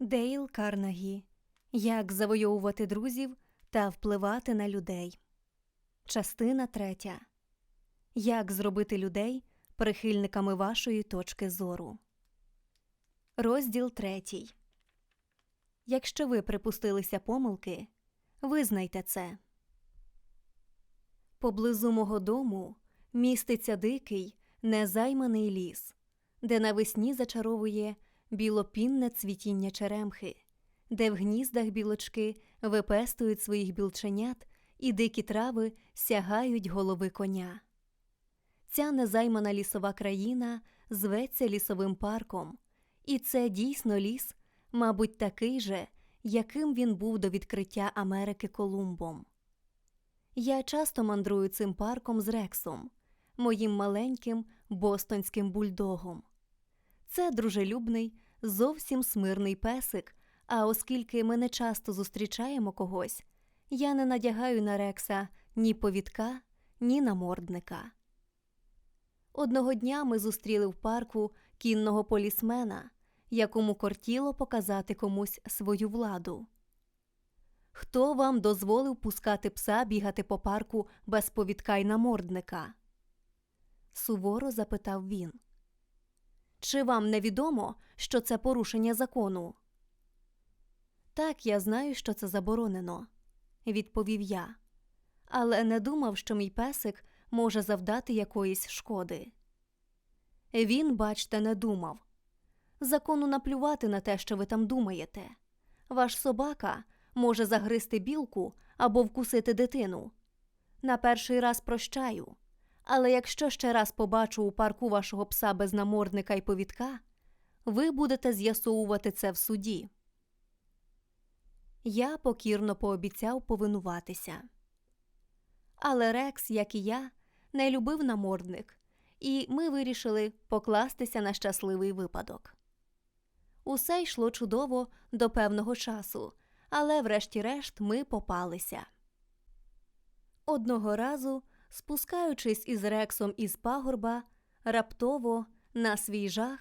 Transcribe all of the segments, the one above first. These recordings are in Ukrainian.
Дейл Карнагі. Як завойовувати друзів та впливати на людей. Частина третя. Як зробити людей прихильниками вашої точки зору. Розділ третій. Якщо ви припустилися помилки, визнайте це. Поблизу мого дому міститься дикий, незайманий ліс, де навесні зачаровує білопінне цвітіння черемхи, де в гніздах білочки випестують своїх білченят і дикі трави сягають голови коня. Ця незаймана лісова країна зветься лісовим парком, і це дійсно ліс, мабуть, такий же, яким він був до відкриття Америки Колумбом. Я часто мандрую цим парком з Рексом, моїм маленьким бостонським бульдогом. Це дружелюбний, зовсім смирний песик, а оскільки ми не часто зустрічаємо когось, я не надягаю на Рекса ні повідка, ні намордника. Одного дня ми зустріли в парку кінного полісмена, якому кортіло показати комусь свою владу. Хто вам дозволив пускати пса бігати по парку без повідка й намордника? суворо запитав він. Чи вам невідомо, що це порушення закону? Так, я знаю, що це заборонено, відповів я, але не думав, що мій песик може завдати якоїсь шкоди. Він, бачте, не думав. Закону наплювати на те, що ви там думаєте. Ваш собака може загризти білку або вкусити дитину. На перший раз прощаю, але якщо ще раз побачу у парку вашого пса без намордника й повідка, ви будете з'ясовувати це в суді. Я покірно пообіцяв повинуватися. Але Рекс, як і я, не любив намордник, і ми вирішили покластися на щасливий випадок. Усе йшло чудово до певного часу, але врешті-решт ми попалися. Одного разу, спускаючись із Рексом із пагорба, раптово, на свій жах,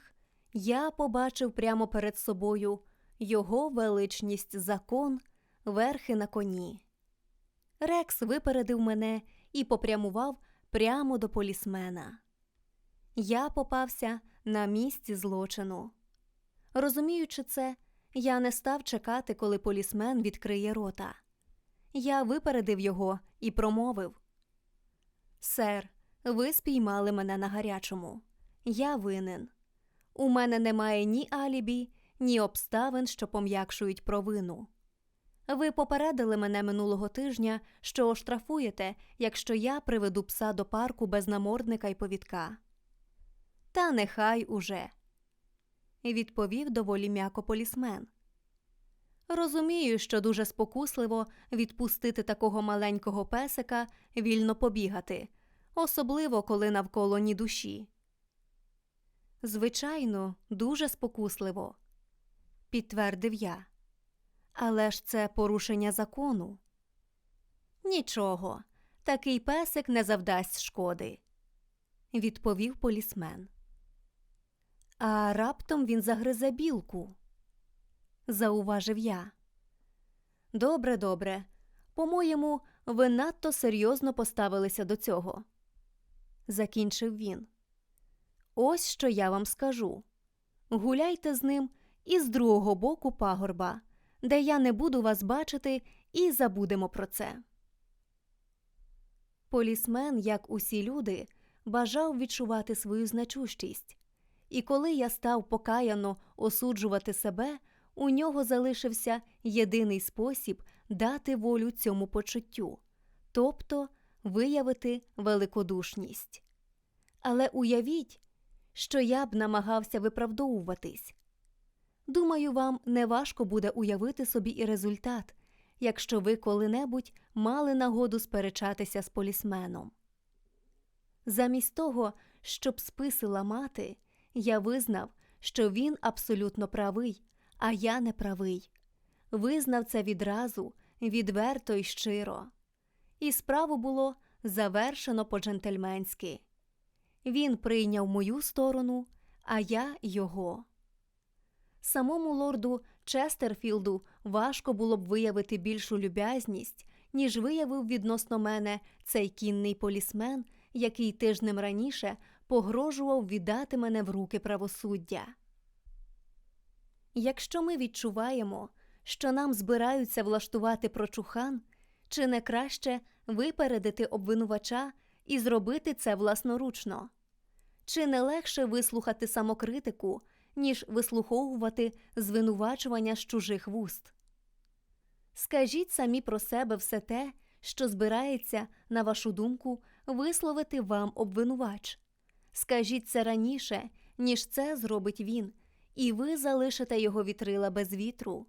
я побачив прямо перед собою його величність закон, верхи на коні. Рекс випередив мене і попрямував прямо до полісмена. Я попався на місці злочину. Розуміючи це, я не став чекати, коли полісмен відкриє рота. Я випередив його і промовив Сер, ви спіймали мене на гарячому. Я винен. У мене немає ні алібі, ні обставин, що пом'якшують провину. Ви попередили мене минулого тижня, що оштрафуєте, якщо я приведу пса до парку без намордника й повідка. Та нехай уже. Відповів доволі м'яко полісмен. Розумію, що дуже спокусливо відпустити такого маленького песика вільно побігати, особливо коли навколо ні душі. Звичайно, дуже спокусливо, підтвердив я. Але ж це порушення закону. Нічого, такий песик не завдасть шкоди, відповів полісмен. А раптом він загризе білку, зауважив я. Добре, добре. По-моєму, ви надто серйозно поставилися до цього, закінчив він. Ось що я вам скажу. Гуляйте з ним і з другого боку пагорба, де я не буду вас бачити, і забудемо про це. Полісмен, як усі люди, бажав відчувати свою значущість, і коли я став покаяно осуджувати себе, у нього залишився єдиний спосіб дати волю цьому почуттю, тобто виявити великодушність. Але уявіть, що я б намагався виправдовуватись. Думаю, вам неважко буде уявити собі і результат, якщо ви коли-небудь мали нагоду сперечатися з полісменом. Замість того, щоб списи ламати, я визнав, що він абсолютно правий, а я не правий. Визнав це відразу, відверто й щиро. І справу було завершено по-джентльменськи. Він прийняв мою сторону, а я його. Самому лорду Честерфілду важко було б виявити більшу люб'язність, ніж виявив відносно мене цей кінний полісмен, який тижнем раніше погрожував віддати мене в руки правосуддя. Якщо ми відчуваємо, що нам збираються влаштувати прочухан, чи не краще випередити обвинувача і зробити це власноручно? Чи не легше вислухати самокритику, ніж вислуховувати звинувачування з чужих вуст? Скажіть самі про себе все те, що збирається, на вашу думку, висловити вам обвинувач. Скажіть це раніше, ніж це зробить він, і ви залишите його вітрила без вітру.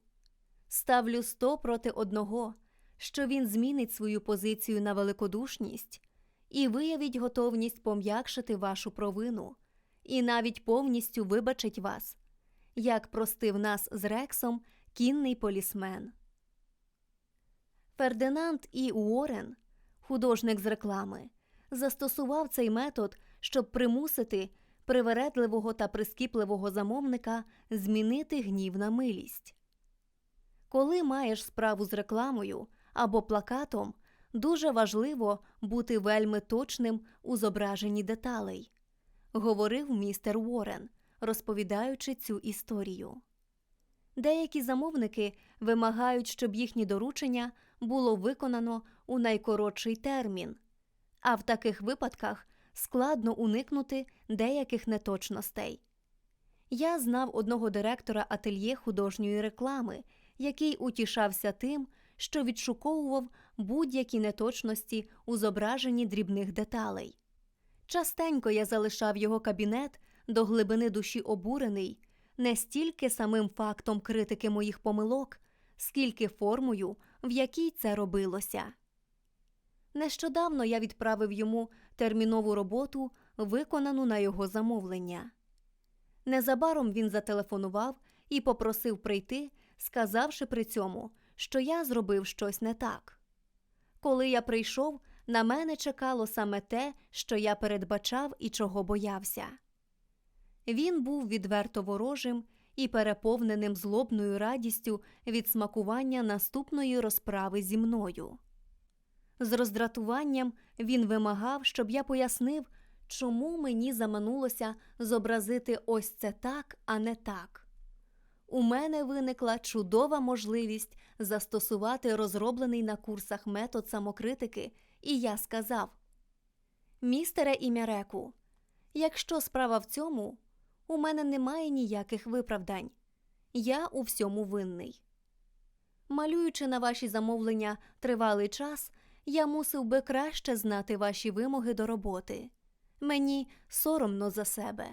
Ставлю сто проти одного, що він змінить свою позицію на великодушність і виявить готовність пом'якшити вашу провину, і навіть повністю вибачить вас, як простив нас з Рексом кінний полісмен. Фердинанд І. Уоррен, художник з реклами, застосував цей метод, щоб примусити привередливого та прискіпливого замовника змінити гнів на милість. Коли маєш справу з рекламою або плакатом, дуже важливо бути вельми точним у зображенні деталей, говорив містер Уоррен, розповідаючи цю історію. Деякі замовники вимагають, щоб їхні доручення було виконано у найкоротший термін, а в таких випадках складно уникнути деяких неточностей. Я знав одного директора ательє художньої реклами, який утішався тим, що відшуковував будь-які неточності у зображенні дрібних деталей. Частенько я залишав його кабінет до глибини душі обурений не стільки самим фактом критики моїх помилок, скільки формою, в якій це робилося. Нещодавно я відправив йому термінову роботу, виконану на його замовлення. Незабаром він зателефонував і попросив прийти, сказавши при цьому, що я зробив щось не так. Коли я прийшов, на мене чекало саме те, що я передбачав і чого боявся. Він був відверто ворожим і переповненим злобною радістю від смакування наступної розправи зі мною. З роздратуванням він вимагав, щоб я пояснив, чому мені заманулося зобразити ось це так, а не так. У мене виникла чудова можливість застосувати розроблений на курсах метод самокритики, і я сказав: Містере Імяреку, якщо справа в цьому, у мене немає ніяких виправдань. Я у всьому винний. Малюючи на ваші замовлення тривалий час, я мусив би краще знати ваші вимоги до роботи. Мені соромно за себе.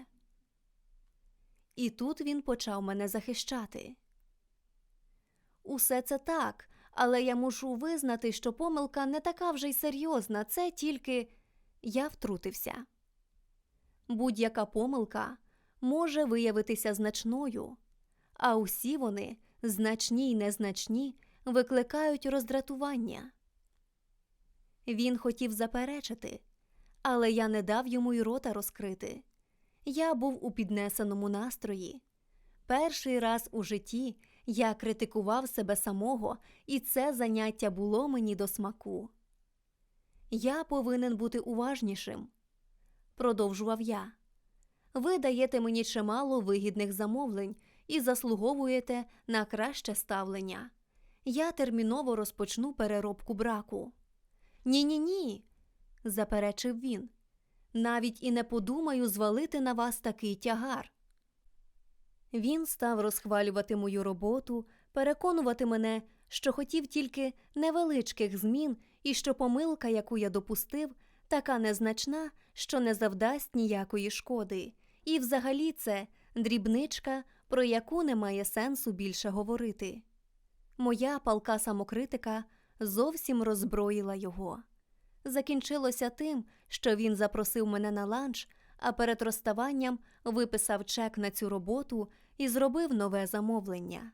І тут він почав мене захищати. Усе це так, але я мушу визнати, що помилка не така вже й серйозна, це тільки я втрутився. Будь-яка помилка може виявитися значною, а усі вони, значні й незначні, викликають роздратування. Він хотів заперечити, але я не дав йому й рота розкрити. Я був у піднесеному настрої. Перший раз у житті я критикував себе самого, і це заняття було мені до смаку. Я повинен бути уважнішим, продовжував я. Ви даєте мені чимало вигідних замовлень і заслуговуєте на краще ставлення. Я терміново розпочну переробку браку. Ні, ні, ні, заперечив він. Навіть і не подумаю звалити на вас такий тягар. Він став розхвалювати мою роботу, переконувати мене, що хотів тільки невеличких змін і що помилка, яку я допустив, така незначна, що не завдасть ніякої шкоди, і взагалі це дрібничка, про яку немає сенсу більше говорити. Моя палка самокритика зовсім роззброїла його. Закінчилося тим, що він запросив мене на ланч, а перед розставанням виписав чек на цю роботу і зробив нове замовлення.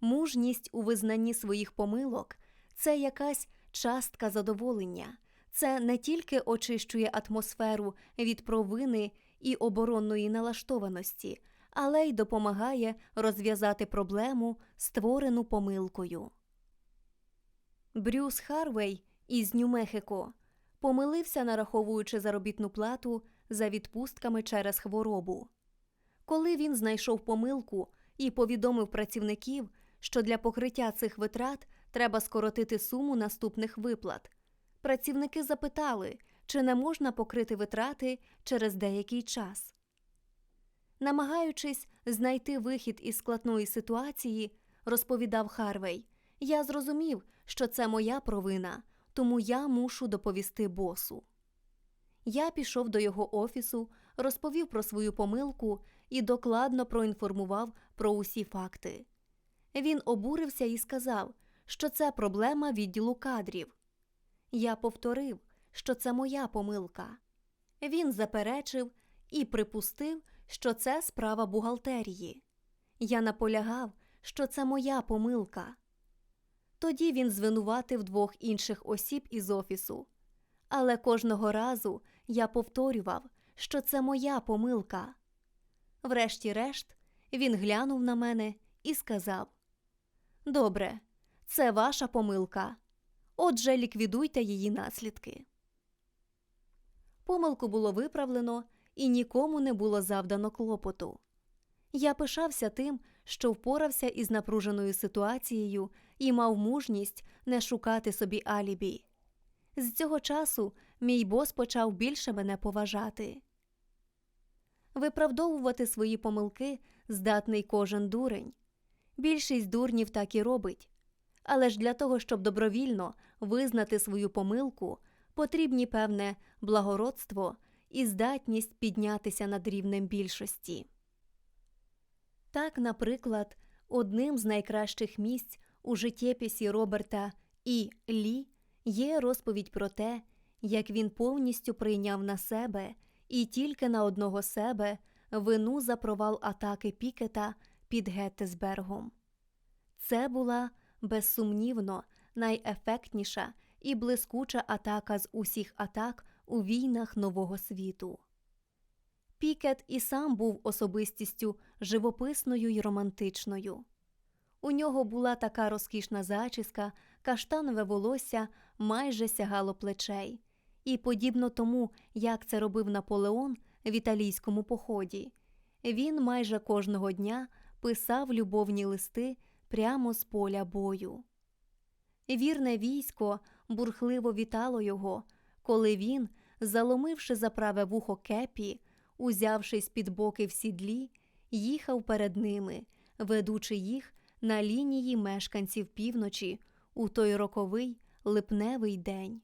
Мужність у визнанні своїх помилок це якась частка задоволення, це не тільки очищує атмосферу від провини і оборонної налаштованості, але й допомагає розв'язати проблему, створену помилкою. Брюс Харвей із Нью-Мехико помилився, нараховуючи заробітну плату за відпустками через хворобу. Коли він знайшов помилку і повідомив працівників, що для покриття цих витрат треба скоротити суму наступних виплат, працівники запитали, чи не можна покрити витрати через деякий час. Намагаючись знайти вихід із складної ситуації, розповідав Харвей, я зрозумів, що це моя провина, тому я мушу доповісти босу. Я пішов до його офісу, розповів про свою помилку і докладно проінформував про усі факти. Він обурився і сказав, що це проблема відділу кадрів. Я повторив, що це моя помилка. Він заперечив і припустив, що це справа бухгалтерії. Я наполягав, що це моя помилка. Тоді він звинуватив двох інших осіб із офісу. Але кожного разу я повторював, що це моя помилка. Врешті-решт, він глянув на мене і сказав: Добре, це ваша помилка. Отже, ліквідуйте її наслідки. Помилку було виправлено і нікому не було завдано клопоту. Я пишався тим, що впорався із напруженою ситуацією і мав мужність не шукати собі алібі. З цього часу мій бос почав більше мене поважати. Виправдовувати свої помилки здатний кожен дурень. Більшість дурнів так і робить. Але ж для того, щоб добровільно визнати свою помилку, потрібні певне благородство і здатність піднятися над рівнем більшості. Так, наприклад, одним з найкращих місць у життєписі Роберта І. Лі є розповідь про те, як він повністю прийняв на себе і тільки на одного себе вину за провал атаки Пікета під Геттесбергом. Це була безсумнівно найефектніша і блискуча атака з усіх атак у війнах нового світу. Пікет і сам був особистістю живописною й романтичною. У нього була така розкішна зачіска, каштанове волосся майже сягало плечей, і, подібно тому, як це робив Наполеон в італійському поході, він майже кожного дня писав любовні листи прямо з поля бою. Вірне військо бурхливо вітало його, коли він, заломивши за праве вухо кепі, узявшись під боки в сідлі, їхав перед ними, ведучи їх на лінії мешканців півночі у той роковий липневий день.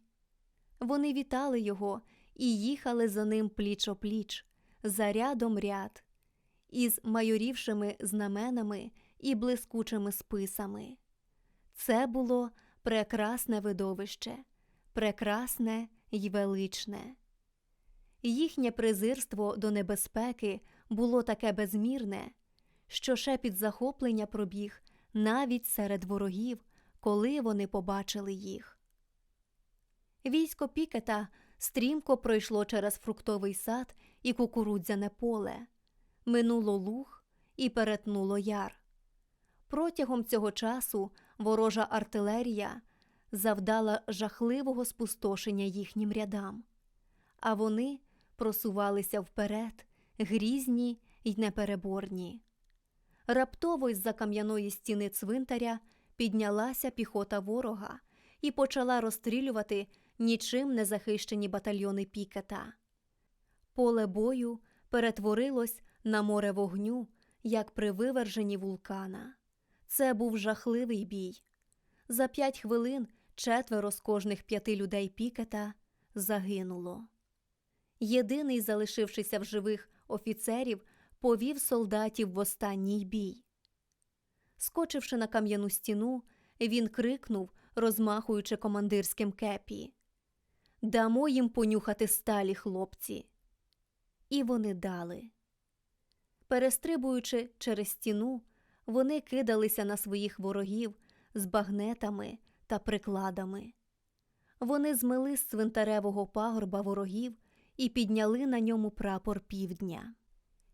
Вони вітали його і їхали за ним пліч опліч, за рядом ряд, із майорівшими знаменами і блискучими списами. Це було прекрасне видовище, прекрасне й величне. Їхнє презирство до небезпеки було таке безмірне, що шепіт захоплення пробіг навіть серед ворогів, коли вони побачили їх. Військо Пікета стрімко пройшло через фруктовий сад і кукурудзяне поле, минуло луг і перетнуло яр. Протягом цього часу ворожа артилерія завдала жахливого спустошення їхнім рядам, а вони просувалися вперед, грізні й непереборні. Раптово із за кам'яної стіни цвинтаря піднялася піхота ворога і почала розстрілювати нічим не захищені батальйони Пікета. Поле бою перетворилось на море вогню, як при виверженні вулкана. Це був жахливий бій. За п'ять хвилин четверо з кожних п'яти людей Пікета загинуло. Єдиний, залишившися в живих офіцерів, повів солдатів в останній бій. Скочивши на кам'яну стіну, він крикнув, розмахуючи командирським кепі Дамо їм понюхати сталі, хлопці. І вони дали. Перестрибуючи через стіну, вони кидалися на своїх ворогів з багнетами та прикладами. Вони змили з цвинтаревого пагорба ворогів і підняли на ньому прапор півдня.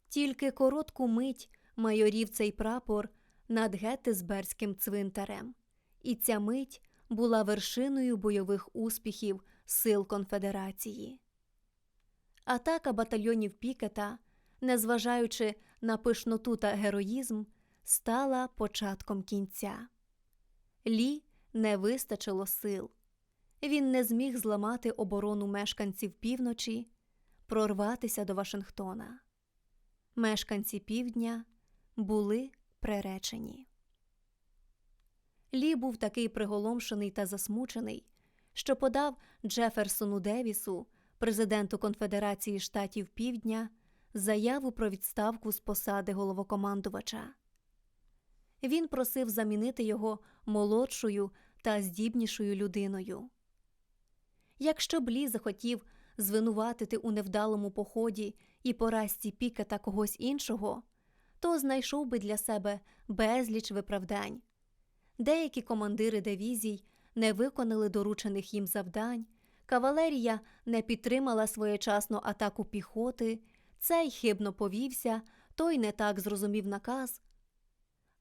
Тільки коротку мить майорів цей прапор над Геттисберзьким цвинтарем, і ця мить була вершиною бойових успіхів сил конфедерації. Атака батальйонів Пікета, незважаючи на пишноту та героїзм, стала початком кінця. Лі не вистачило сил. Він не зміг зламати оборону мешканців півночі, прорватися до Вашингтона. Мешканці півдня були приречені. Лі був такий приголомшений та засмучений, що подав Джеферсону Девісу, президенту Конфедерації штатів Півдня, заяву про відставку з посади головокомандувача. Він просив замінити його молодшою та здібнішою людиною. Якщо б Лі захотів звинуватити у невдалому поході і поразці Пікета когось іншого, то знайшов би для себе безліч виправдань. Деякі командири дивізій не виконали доручених їм завдань, кавалерія не підтримала своєчасну атаку піхоти, цей хибно повівся, той не так зрозумів наказ.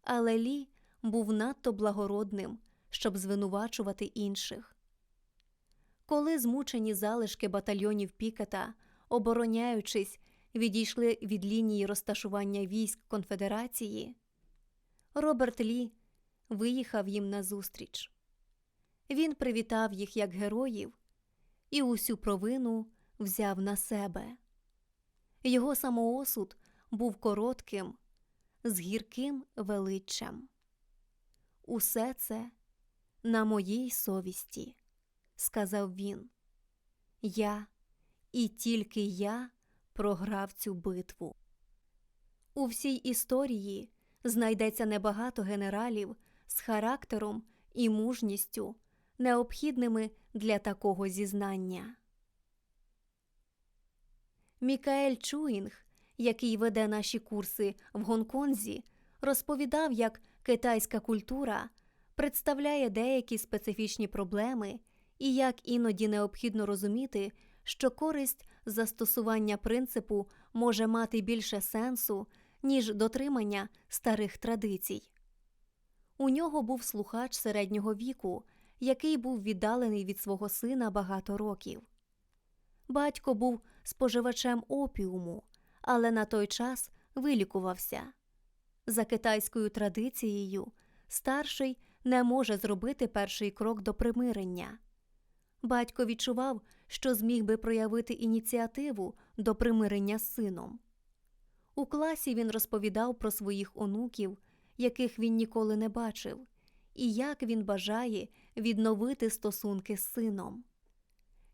Але Лі був надто благородним, щоб звинувачувати інших. Коли змучені залишки батальйонів Пікета, обороняючись, відійшли від лінії розташування військ конфедерації, Роберт Лі виїхав їм назустріч. Він привітав їх як героїв і усю провину взяв на себе. Його самоосуд був коротким, з гірким величчям. Усе це на моїй совісті, сказав він. Я і тільки я програв цю битву. У всій історії знайдеться небагато генералів з характером і мужністю, необхідними для такого зізнання. Мікаель Чуїнг, який веде наші курси в Гонконзі, розповідав, як китайська культура представляє деякі специфічні проблеми і як іноді необхідно розуміти, що користь застосування принципу може мати більше сенсу, ніж дотримання старих традицій. У нього був слухач середнього віку, який був віддалений від свого сина багато років. Батько був споживачем опіуму, але на той час вилікувався. За китайською традицією, старший не може зробити перший крок до примирення. Батько відчував, що зміг би проявити ініціативу до примирення з сином. У класі він розповідав про своїх онуків, яких він ніколи не бачив, і як він бажає відновити стосунки з сином.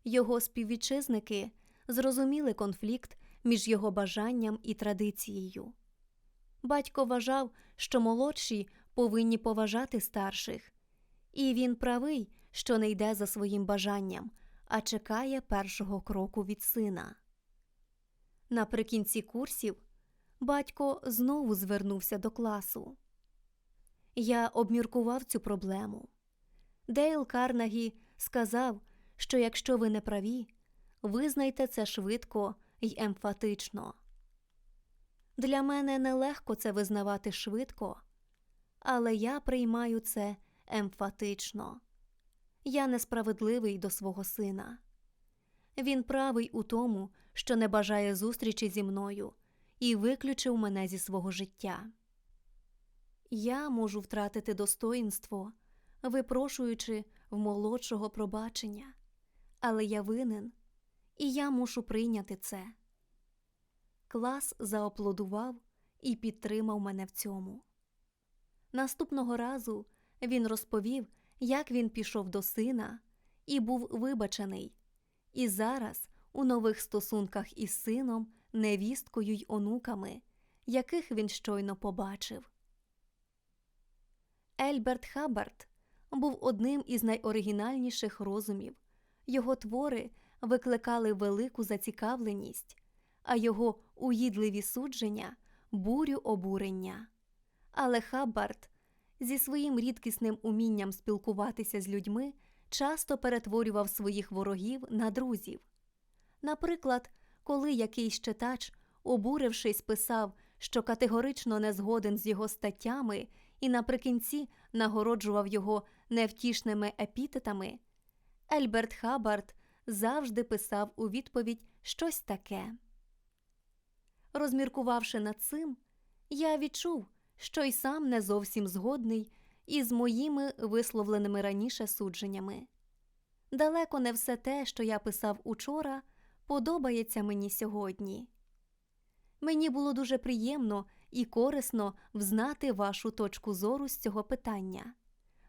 Його співвітчизники зрозуміли конфлікт між його бажанням і традицією. Батько вважав, що молодші повинні поважати старших, і він правий, що не йде за своїм бажанням, а чекає першого кроку від сина. Наприкінці курсів батько знову звернувся до класу. Я обміркував цю проблему. Дейл Карнагі сказав, що якщо ви не праві, визнайте це швидко й емфатично. Для мене нелегко це визнавати швидко, але я приймаю це емфатично. Я несправедливий до свого сина. Він правий у тому, що не бажає зустрічі зі мною і виключив мене зі свого життя. Я можу втратити достоїнство, випрошуючи в молодшого пробачення, але я винен, і я мушу прийняти це. Клас зааплодував і підтримав мене в цьому. Наступного разу він розповів, як він пішов до сина і був вибачений, і зараз у нових стосунках із сином, невісткою й онуками, яких він щойно побачив. Ельберт Хаббард був одним із найоригінальніших розумів. Його твори викликали велику зацікавленість, а його уїдливі судження бурю обурення. Але Хаббард зі своїм рідкісним умінням спілкуватися з людьми часто перетворював своїх ворогів на друзів. Наприклад, коли якийсь читач обурившись, писав, що категорично не згоден з його статтями і наприкінці нагороджував його невтішними епітетами, Ельберт Хаббард завжди писав у відповідь щось таке. Розміркувавши над цим, я відчув, що й сам не зовсім згодний із моїми висловленими раніше судженнями. Далеко не все те, що я писав учора, подобається мені сьогодні. Мені було дуже приємно і корисно взнати вашу точку зору з цього питання.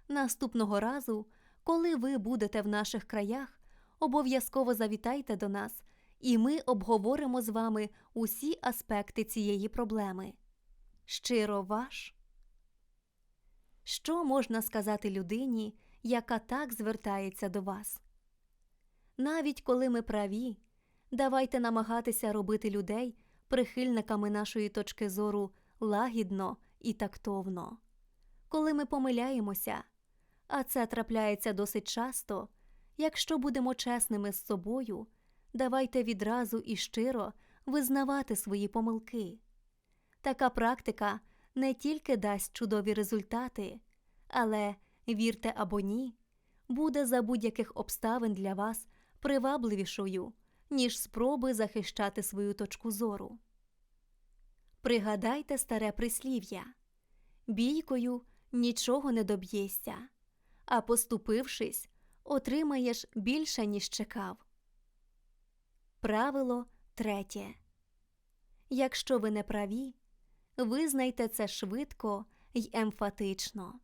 Наступного разу, коли ви будете в наших краях, обов'язково завітайте до нас, і ми обговоримо з вами усі аспекти цієї проблеми. Щиро ваш. Що можна сказати людині, яка так звертається до вас? Навіть коли ми праві, давайте намагатися робити людей прихильниками нашої точки зору лагідно і тактовно. Коли ми помиляємося, а це трапляється досить часто, якщо будемо чесними з собою, давайте відразу і щиро визнавати свої помилки. Така практика не тільки дасть чудові результати, але, вірте або ні, буде за будь-яких обставин для вас привабливішою, ніж спроби захищати свою точку зору. Пригадайте старе прислів'я бійкою нічого не доб'єшся, а поступившись, отримаєш більше, ніж чекав. Правило третє. Якщо ви не праві, визнайте це швидко й емфатично.